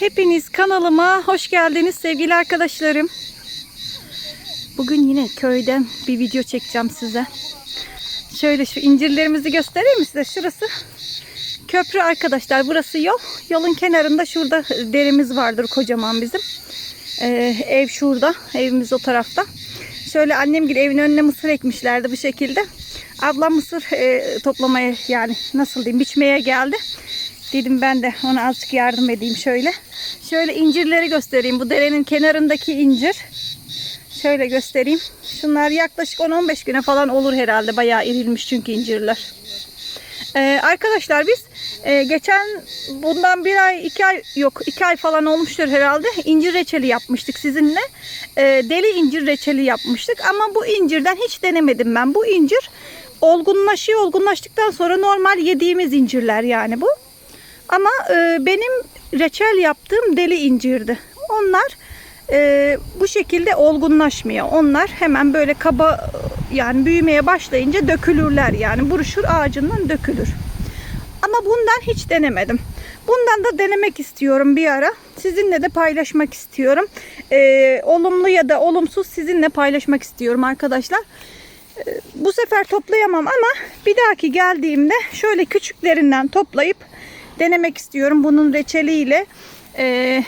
Hepiniz kanalıma hoş geldiniz sevgili arkadaşlarım. Bugün yine köyden bir video çekeceğim size. Şöyle şu incirlerimizi göstereyim mi size? Şurası köprü arkadaşlar. Burası yol. Yolun kenarında şurada deremiz vardır kocaman bizim. Ee, ev şurada. Evimiz o tarafta. Şöyle annem gibi evin önüne mısır ekmişlerdi bu şekilde. Ablam mısır e, toplamaya yani nasıl diyeyim biçmeye geldi. Dedim ben de ona azıcık yardım edeyim şöyle. Şöyle incirleri göstereyim. Bu derenin kenarındaki incir. Şöyle göstereyim. Şunlar yaklaşık 10-15 güne falan olur herhalde. Bayağı irilmiş çünkü incirler. Ee, arkadaşlar biz e, geçen bundan bir ay iki ay yok iki ay falan olmuştur herhalde incir reçeli yapmıştık sizinle Ee, deli incir reçeli yapmıştık ama bu incirden hiç denemedim ben bu incir olgunlaşıyor olgunlaştıktan sonra normal yediğimiz incirler yani bu ama e, benim reçel yaptığım deli incirdi onlar e, bu şekilde olgunlaşmıyor onlar hemen böyle kaba yani büyümeye başlayınca dökülürler yani buruşur ağacından dökülür ama bundan hiç denemedim. Bundan da denemek istiyorum bir ara. Sizinle de paylaşmak istiyorum. Ee, olumlu ya da olumsuz sizinle paylaşmak istiyorum arkadaşlar. Ee, bu sefer toplayamam ama bir dahaki geldiğimde şöyle küçüklerinden toplayıp denemek istiyorum. Bunun reçeliyle e,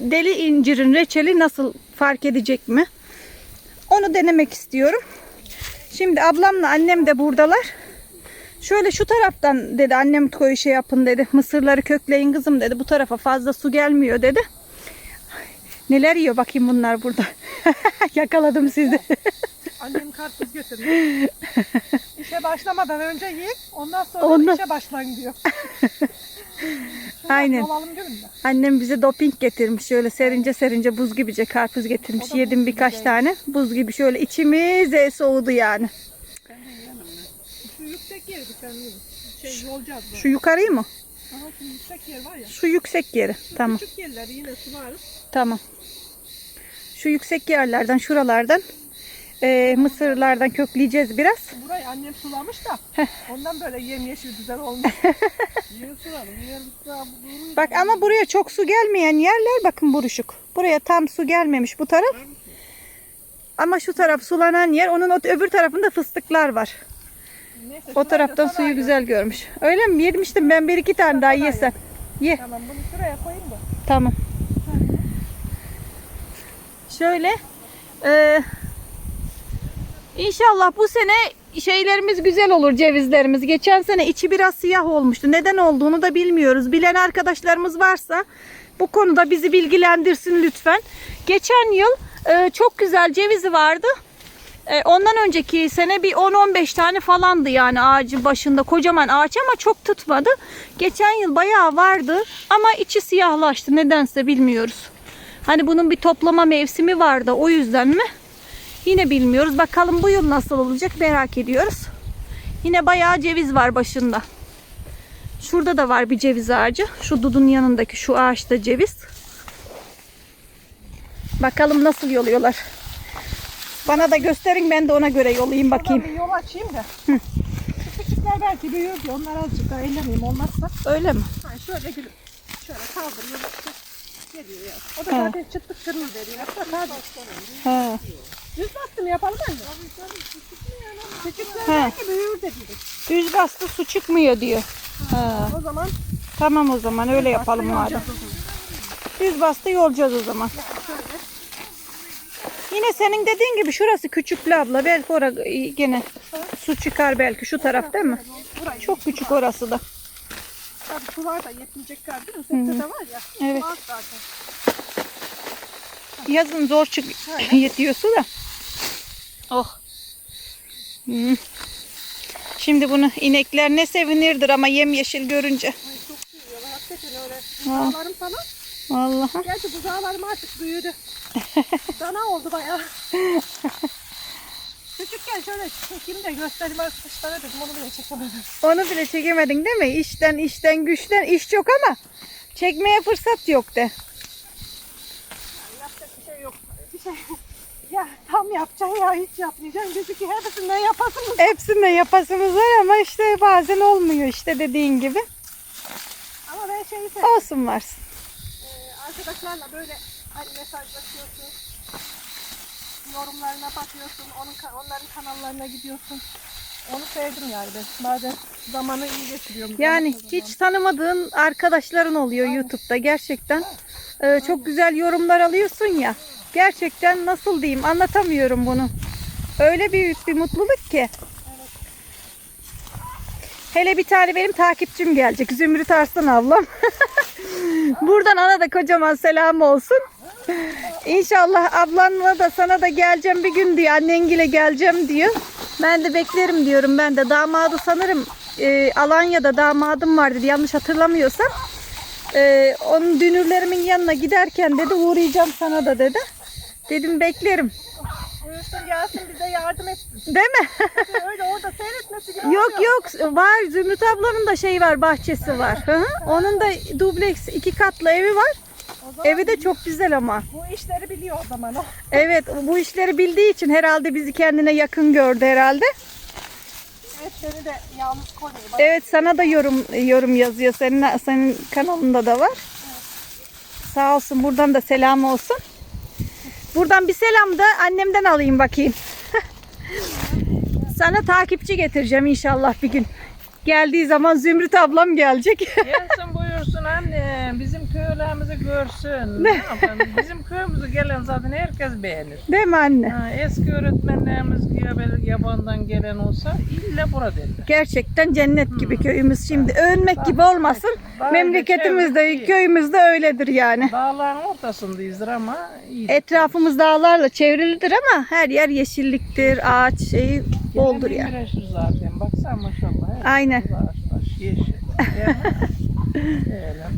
deli incirin reçeli nasıl fark edecek mi? Onu denemek istiyorum. Şimdi ablamla annem de buradalar. Şöyle şu taraftan dedi annem koyu şey yapın dedi. Mısırları kökleyin kızım dedi. Bu tarafa fazla su gelmiyor dedi. Neler yiyor bakayım bunlar burada. Yakaladım sizi. Annem karpuz götürmüş. İşe başlamadan önce yiyin, ondan sonra Ondan- işe başlayın diyor. Aynen. Olalım diyorum da. Annem bize doping getirmiş. Şöyle serince serince buz gibice karpuz getirmiş. Yedim birkaç gibi. tane. Buz gibi şöyle içimize soğudu yani. Şu yüksek yeri bir tane yiyin. Şey yolacağız böyle. Şu yukarıyı mı? Aha şu yüksek yer var ya. Şu yüksek yeri. Şu Tamam. küçük yerleri yine sularız. Tamam. Şu yüksek yerlerden, şuralardan e, mısırlardan kökleyeceğiz biraz. Burayı annem sulamış da ondan böyle yemyeşil güzel olmuş. Yiyin sulalım. Yiyin sulalım. Bak ama buraya çok su gelmeyen yerler bakın buruşuk. Buraya tam su gelmemiş bu taraf. Ama şu taraf sulanan yer. Onun öbür tarafında fıstıklar var. Neyse, O taraftan suyu sana güzel görmüş. Öyle mi? Yemiştim ben bir iki tane daha yesem. Ye. Tamam bunu şuraya koyayım da. Tamam. Şöyle. E, inşallah bu sene şeylerimiz güzel olur cevizlerimiz. Geçen sene içi biraz siyah olmuştu. Neden olduğunu da bilmiyoruz. Bilen arkadaşlarımız varsa bu konuda bizi bilgilendirsin lütfen. Geçen yıl e, çok güzel cevizi vardı. E, ondan önceki sene bir 10-15 tane falandı yani ağacın başında kocaman ağaç ama çok tutmadı. Geçen yıl bayağı vardı ama içi siyahlaştı nedense bilmiyoruz. Hani bunun bir toplama mevsimi vardı o yüzden mi? Yine bilmiyoruz. Bakalım bu yıl nasıl olacak merak ediyoruz. Yine bayağı ceviz var başında. Şurada da var bir ceviz ağacı. Şu dudun yanındaki şu ağaçta ceviz. Bakalım nasıl yoluyorlar. Bana da gösterin ben de ona göre yolayayım bakayım. Bir yol açayım da. Şu küçükler belki büyür diye onları azıcık daha ellemeyeyim olmazsa. Öyle mi? Ha, şöyle gülüm. Şöyle işte. Geliyor ya. O da zaten çıtlık kırmızı veriyor. Bak hadi. Ha. Düz bastım yapalım anne. Küçükler belki büyür de dedik. Düz bastı su çıkmıyor diyor. Ha. O zaman Tamam o zaman öyle yapalım madem. Düz bastı yolacağız o zaman. Yine senin dediğin gibi şurası küçüklü abla. Belki orada gene su çıkar belki şu taraf değil mi? Çok küçük orası da. Tabii sular da yetmeyecek kadar değil mi? Sette de var ya. Evet. Var zaten. Yazın zor çık yetiyor su da. Oh. Hmm. Şimdi bunu inekler ne sevinirdir ama yemyeşil görünce. Ay çok seviyorlar. Hakikaten öyle. Buzağlarım falan. Vallahi. Gerçi buzağlarım artık büyüdü. Dana oldu bayağı. Küçükken şöyle çekeyim de göstereyim arkadaşlara dedim onu bile çekemedim. Onu bile çekemedin değil mi? İşten işten güçten iş çok ama çekmeye fırsat yok de. Yani yapacak bir şey yok. Bir şey ya tam yapacaksın ya hiç yapmayacaksın. Gözüküyor hepsinden yapasınız. Hepsinde yapasımız var ama işte bazen olmuyor işte dediğin gibi. Ama ben şeyi seviyorum. Olsun varsın. Ee, arkadaşlarla böyle hani mesajlaşıyorsun. Yorumlarına bakıyorsun. Onun, onların kanallarına gidiyorsun. Onu sevdim yani ben. Bazen zamanı iyi geçiriyorum. Yani hiç tanımadığın arkadaşların oluyor YouTube'da gerçekten. Ee, çok güzel yorumlar alıyorsun ya. Gerçekten nasıl diyeyim anlatamıyorum bunu. Öyle büyük bir mutluluk ki. Hele bir tane benim takipçim gelecek. Zümrüt Arslan ablam. Buradan ana da kocaman selam olsun. İnşallah ablanla da sana da geleceğim bir gün diyor. Annengile geleceğim diyor. Ben de beklerim diyorum. Ben de damadı sanırım e, Alanya'da damadım var dedi. Yanlış hatırlamıyorsam. E, onun dünürlerimin yanına giderken dedi uğrayacağım sana da dedi. Dedim beklerim. Buyursun gelsin bize yardım etsin. Değil mi? Öyle orada seyretmesi gibi yok oluyor. yok var. Zümrüt ablanın da şey var bahçesi var. Hı hı. Onun da dubleks iki katlı evi var. Evi de çok güzel ama. bu işleri biliyor o zaman o. Evet bu işleri bildiği için herhalde bizi kendine yakın gördü herhalde. Evet seni de yalnız. Bak, Evet sana da yorum yorum yazıyor. Senin senin kanalında da var. Sağ olsun buradan da selam olsun. Buradan bir selam da annemden alayım bakayım. sana takipçi getireceğim inşallah bir gün. Geldiği zaman Zümrüt ablam gelecek. Gelsin buyursun anne. Bizim köylerimizi görsün. Ne yapalım? Bizim köyümüzü gelen zaten herkes beğenir. Değil mi anne? Ha, eski öğretmenlerimiz ya böyle yabandan gelen olsa illa bura derler. Gerçekten cennet gibi köyümüz şimdi. Övünmek gibi olmasın. Daha Memleketimizde, köyümüzde öyledir yani. Dağların ortasındayızdır ama iyi. Etrafımız dağlarla çevrilidir ama her yer yeşilliktir, ağaç şeyi boldur yani. Meşhur zaten. Baksana maşallah. Aynen. tarafı Ağaç, taş, yeşil.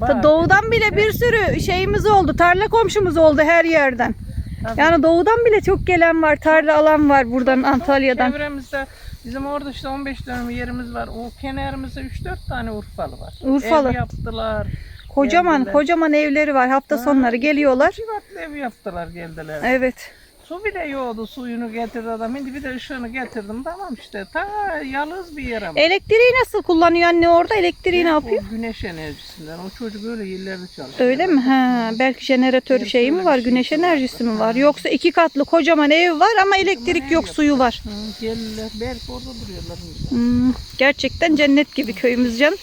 Ta. Doğudan bile bir sürü şeyimiz oldu. Tarla komşumuz oldu her yerden. Tabii. Yani doğudan bile çok gelen var. Tarla alan var buradan Antalya'dan. Çevremizde bizim orada işte 15 dönüm yerimiz var. O kenarımızda 3-4 tane Urfalı var. Urfalı. Ev yaptılar. Kocaman geldiler. kocaman evleri var. Hafta sonları geliyorlar. Civatlı ev yaptılar geldiler. Evet. Su bile yoktu suyunu getirdi adam. Şimdi bir de ışığını getirdim tamam işte. Ta yalnız bir yer ama. Elektriği nasıl kullanıyor anne orada? Elektriği ne O yapıyor? güneş enerjisinden. O çocuk öyle yerlerde çalışıyor. Öyle mi? Ha, belki jeneratör şeyi mi var? şey Güneş vardır. enerjisi mi var? Yoksa iki katlı kocaman ev var ama elektrik yok, suyu var. Hı, gelirler. Belki orada duruyorlar. Hmm, gerçekten cennet gibi köyümüz can.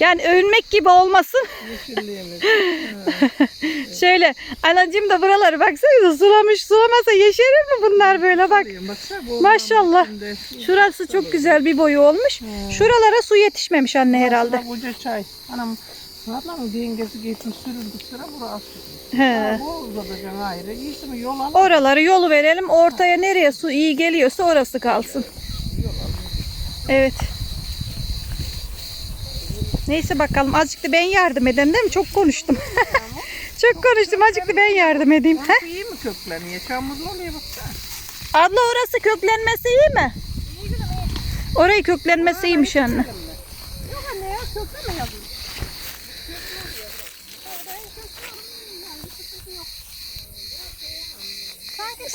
Yani övünmek gibi olmasın. Şöyle anacığım da buraları baksanıza sulamış. Sulamasa yeşerir mi bunlar böyle bak. Baksana bu Maşallah. içinde- Şurası çok güzel bir boyu olmuş. Şuralara su yetişmemiş anne herhalde. Koca çay. Anam Adamın dengesi geçmiş sürüldük sıra burası. He. Uzatacaksın ayrı. İyisi mi yol al. Oraları yolu verelim. Ortaya nereye su iyi geliyorsa orası kalsın. Evet. Neyse bakalım. Azıcık da ben yardım edeyim değil mi? Çok konuştum. Çok konuştum. Azıcık da ben yardım edeyim. Orası iyi mi kökleniyor? Çamurlu oluyor baksana. Abla orası köklenmesi iyi mi? Orayı köklenmesi iyiymiş anne. Yok anne ya kökle mi yazıyor?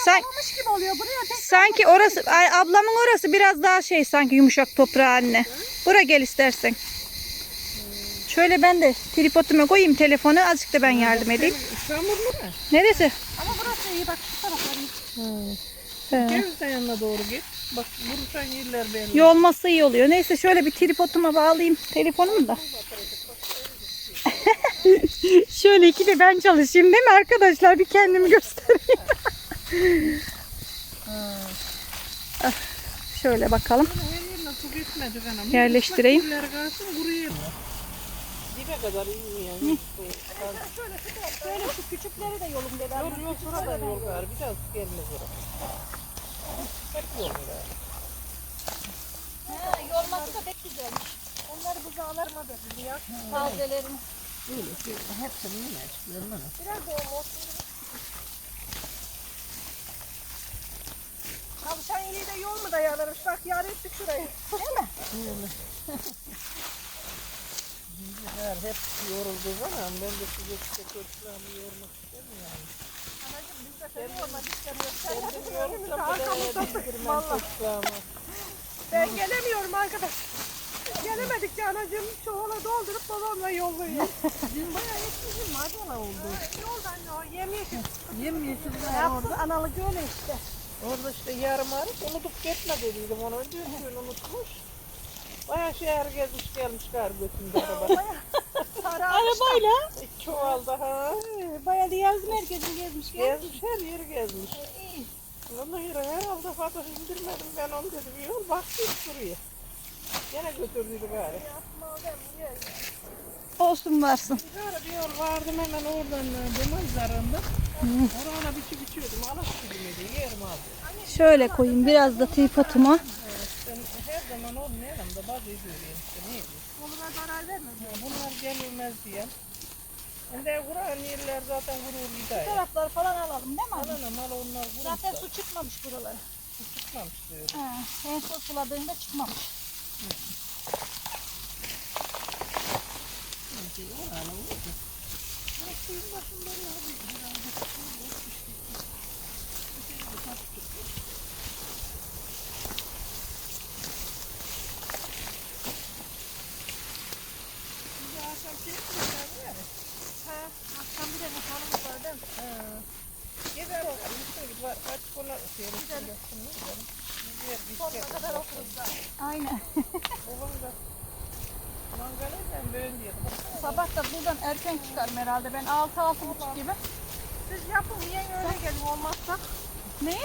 Sanki kapamış gibi oluyor buraya. Sanki orası, ay, ablamın orası biraz daha şey sanki yumuşak toprağı anne. Bura gel istersen. Şöyle ben de tripoduma koyayım telefonu azıcık da ben yardım edeyim. Çamurlu mu? Neresi? Ama burası iyi bak şu tarafları. He. Cevizden yanına doğru git. Bak vurursan yerler belli. Yolması iyi oluyor. Neyse şöyle bir tripoduma bağlayayım telefonumu da. şöyle iki de ben çalışayım değil mi arkadaşlar? Bir kendimi göstereyim. Ah, şöyle bakalım. Yerleştireyim. Bak, yerler kalsın kuruyor. Dibe kadar iyi yani. Şöyle şu küçükleri de yolum dedi. Yol yok burada yol var. Bir daha su gelmez oraya. Hep yol var. Yolması da pek güzelmiş. Onları buzağlarıma döküldü ya. Tazelerim. Öyle şey. Hepsini yine açıklarım ana. Biraz da o olsun. Çalışan iyi de yol mu dayanırmış? Bak yar ettik şurayı. Değil mi? Bizler hep yoruldu zaman ben de size işte çocuklarımı yormak istemiyorum. Anacığım biz de seni yormak istemiyoruz. Sen de bildirmem Valla. çocuklarımı. Ben gelemiyorum arkadaş. Gelemedik ya anacığım. Çuvala doldurup babamla yolluyor. Bizim bayağı etkili madara oldu. Yolda Ne yapsın? Analık öyle işte. Orada işte yarım arif unutup gitme dediydim onu. Dün gün unutmuş. Bayağı şehir gezmiş gelmiş gari götünde araba. Arabayla. İki çuval daha. Bayağı da yazın herkesin gezmiş. Gezmiş her yeri gezmiş. Ondan yürü herhalde fazla indirmedim ben onu dedim. Yol baktı duruyor. Gene götürdüydü gari. Olsun varsın. Gari bir yol vardı hemen oradan demezlerinde. Orana biçi biçiyordum. Alas gibiydi yerim abi. Şöyle koyayım biraz da tripoduma. Ben her zaman onun yanımda bazı görüyorum işte ne diyeyim. Onlara zarar vermez. Ya Bunlar gelmez diye. De kuran yerler zaten gurur Bu gider. tarafları falan alalım değil mi? abi? Alana mal onlar Zaten vurursa su çıkmamış buralara. çıkmamış diyor. Ha, en son suladığında çıkmamış. Ha, akşam bir de nişanımız var değil mi? Gider o kola seyretsin. Sonuna kadar okuruz da. Aynen. Babam da mangala sen böyle diyordu. Sabah da buradan erken çıkarım herhalde. Ben 6-6.30 gibi. Siz yapın yiyen öyle gelin olmazsa. Ne?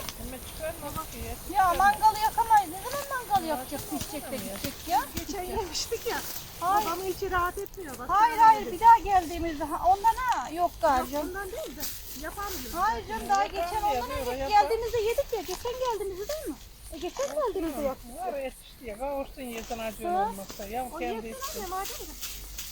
Ya mangalı yakamayız. Ne zaman mangal yapacağız? Pişecek de gidecek ya. Geçen yemiştik ya. Hayır. Babamın içi rahat etmiyor. Bak, Hayır hayır bir daha geldiğimizde ondan ha yok garcım. Ondan değil de yapamıyoruz. Hayır canım daha geçen ondan önce yapar. geldiğimizde yedik ya. Geçen geldiğimizde değil mi? E geçen geldiğimizde yaptık. Var et işte ya. Kavursun yesen acıyor olmazsa. Ya O kendi işte.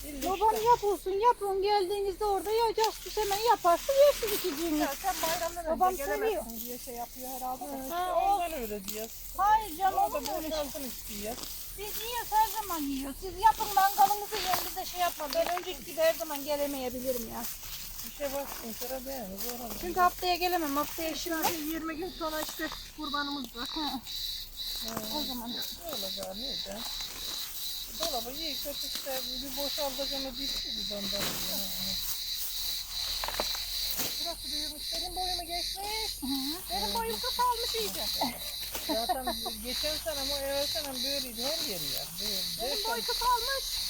İlle Babam işte. yapılsın yapın geldiğinizde orada ya casus hemen yaparsın yersin ikiciğini. Ya sen bayramdan Babam önce gelemezsin diye şey yapıyor herhalde. Ha, o, Ondan öyle diyor. hayır canım O da öyle şey? boşalsın istiyor. Biz yiyoruz her zaman yiyoruz. Siz yapın mangalınızı yiyin bize şey yapma. Ben önceki gibi her zaman gelemeyebilirim ya. Bir şey baksın sıra beğenir. Zor Çünkü haftaya gelemem. Haftaya işim var. Şimdi 20 gün sonra işte kurbanımız var. Ha. O zaman. Öyle galiba neydi? Dolabı iyi kötü işte bir boşaltacağını düştü bir dondan. Burası büyümüş. Benim boyumu geçmiş. Benim boyum kısalmış iyice. Zaten geçen sene ama evvel sene böyleydi her yeri ya. Böyle, Benim boy kısalmış.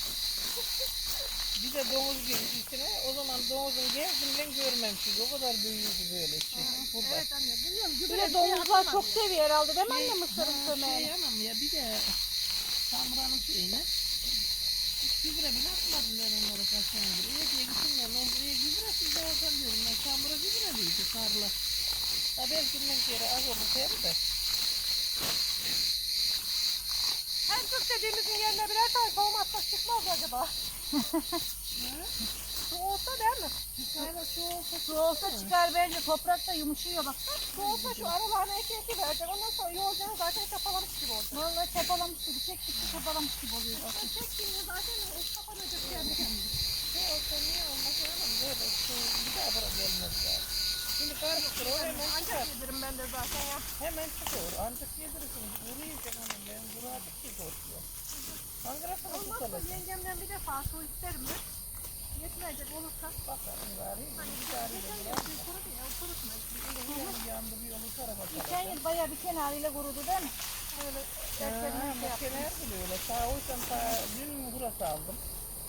Bir de domuz girmiş içine. O zaman domuzun gezdiğinden görmemişiz. O kadar büyüdü böyle şey. Burada. Evet anne biliyorum. Bir Gübre de domuzlar çok seviyor herhalde değil mi anne mısırın Şey kömeğini? anam ya bir de Samura'nın şeyine hiç gübre bile atmadım ben onlara kaç senedir. İyi diye gittim ya lan buraya gübresiz de oradan diyorum ben Samura gübreliydi karla. Ha belki bundan kere az olur seri de. Hem Türk dediğimizin yerine birer tane tohum atsak çıkmaz acaba? Su olsa değil mi? Aynen şu olsa Su olsa çıkar bence toprak da yumuşuyor bak. Su olsa şu aralarına eki eki verecek. Ondan sonra yoğuracağını zaten çapalamış gibi olacak. Vallahi çapalamış gibi, çektikçe çapalamış gibi oluyor. bak. Sen çektiğinde zaten kapanacak kendi kendine. şey olsa niye olmasa anam böyle şu bir daha bura gelmez ya. Şimdi karıştır o hemen çıkar. Ancak yedirim ben de zaten ya. Hemen çıkıyor. Ancak yedirirsin. Vuruyacak hanım ben. Vuracak ki korkuyor. Angırasını Olmazsa yengemden bir defa su isterim mi? Yetmeyecek olursa. Bakalım bari. Bir tane kurudu ya. Kurutma. Yandı bir yolu tarafa Geçen yıl bayağı bir kenarıyla kurudu değil mi? Öyle Ha, dertlerine şey yaptım. makineler bile öyle. Sağ oysam sağ dün burası aldım.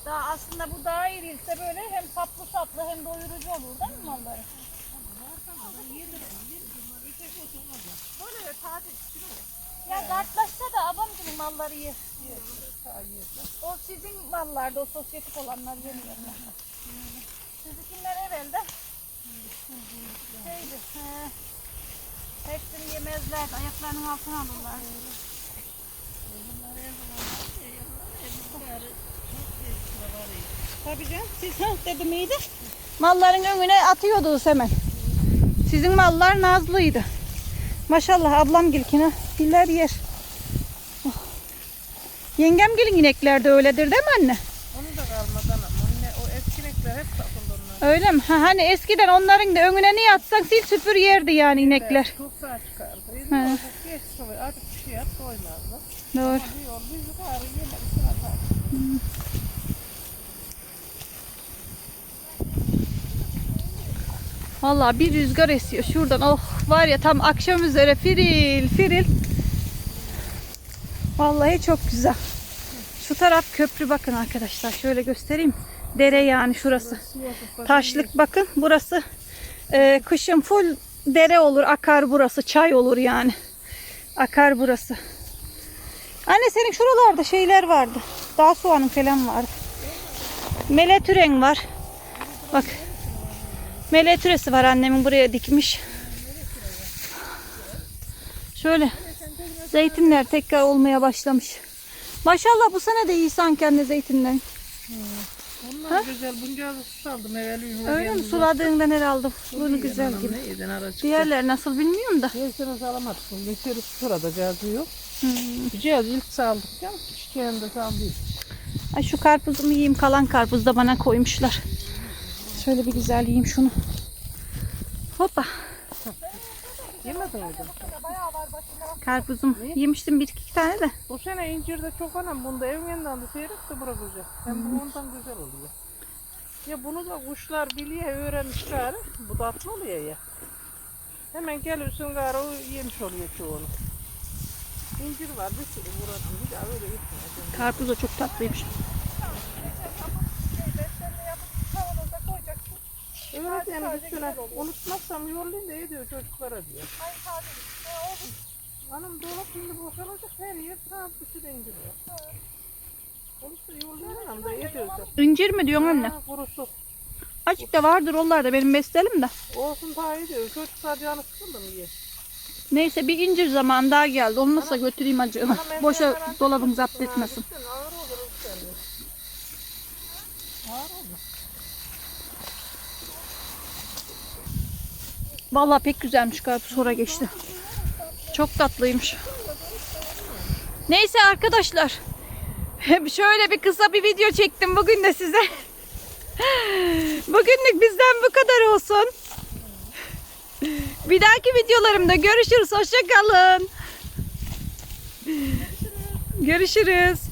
Daha aslında bu daha irilse böyle hem saplı saplı hem doyurucu olur değil mi malları? Böyle tatil. Ya kartlaşsa da abamcının malları yer. O sizin mallarda, o sosyetik olanlar yemiyor. Sizinkiler evvelde şeydi. He, hepsini yemezler, ayaklarının altına alırlar. Tabii canım, siz ha dedi miydi? Malların önüne atıyordunuz hemen. Sizin mallar nazlıydı. Maşallah ablam gilkine diller yer. Yengem gelin inekler de öyledir değil mi anne? Onu da kalmadı anam. Onu ne- O eskinekler hep takıldı onlar. Öyle mi? Ha, hani eskiden onların da önüne ne yatsan sil süpür yerdi yani inekler. Çok sağ çıkardı. İzmir geç sıvı. Artık bir şey yap koymazdı. Doğru. Ama bir yol bir yukarı yemek sıralar. Vallahi bir rüzgar esiyor şuradan. Oh var ya tam akşam üzere firil firil. Vallahi çok güzel. Şu taraf köprü bakın arkadaşlar. Şöyle göstereyim. Dere yani şurası. Taşlık bakın burası. Ee, kışın full dere olur, akar burası. Çay olur yani. Akar burası. Anne senin şuralarda şeyler vardı. Dağ soğanın falan vardı. Meletüren var. Bak. Meletüresi var annemin buraya dikmiş. Şöyle. Zeytinler tekrar olmaya başlamış. Maşallah bu sene de iyi sanki anne zeytinler. Onlar güzel. Bunca su saldım evvel. Öyle mi? Suladığından herhalde bunu güzel gibi. Neyden? Diğerler nasıl bilmiyorum da. Her sene salamadık. Geçeri sırada cazı yok. Hmm. Güzel ilk saldık ya. Çiçeğini de saldık. Ay şu karpuzumu yiyeyim. Kalan karpuz da bana koymuşlar. Şöyle bir güzel yiyeyim şunu. Hoppa. Yemedin mi? Karpuzum yemiştim bir iki tane de. Bu sene incir de çok anam. Bunda evgenden de seyrek de bura güzel. Hem bu ondan güzel oluyor. Ya bunu da kuşlar biliyor, öğrenmiş gari. Bu tatlı oluyor ya. Hemen geliyorsun gari o yemiş oluyor çoğunu. İncir var bir sürü burada. Bir daha öyle gitmeyeceğim. Karpuz da çok tatlıymış. Öğretmenim üstüne unutmazsam yollayayım da ediyor çocuklara diyor. Hanım dolap şimdi boşalacak her yer sürü incir var. Olursa yollayalım da ediyorsa. İncir mi diyorsun anne? Kurusu. Azıcık da vardır onlarda benim bestelim de. Olsun daha iyi diyor. Çocuklar canı sıkıldı mı ye? Neyse bir incir zamanı daha geldi. Onu nasıl götüreyim acığını. Boşa dolabın zapt etmesin. Ağır olur isterim. Ağır olur. Vallahi pek güzelmiş karpuz sonra geçti. Çok tatlıymış. Neyse arkadaşlar. Şöyle bir kısa bir video çektim bugün de size. Bugünlük bizden bu kadar olsun. Bir dahaki videolarımda görüşürüz. Hoşça kalın. Görüşürüz.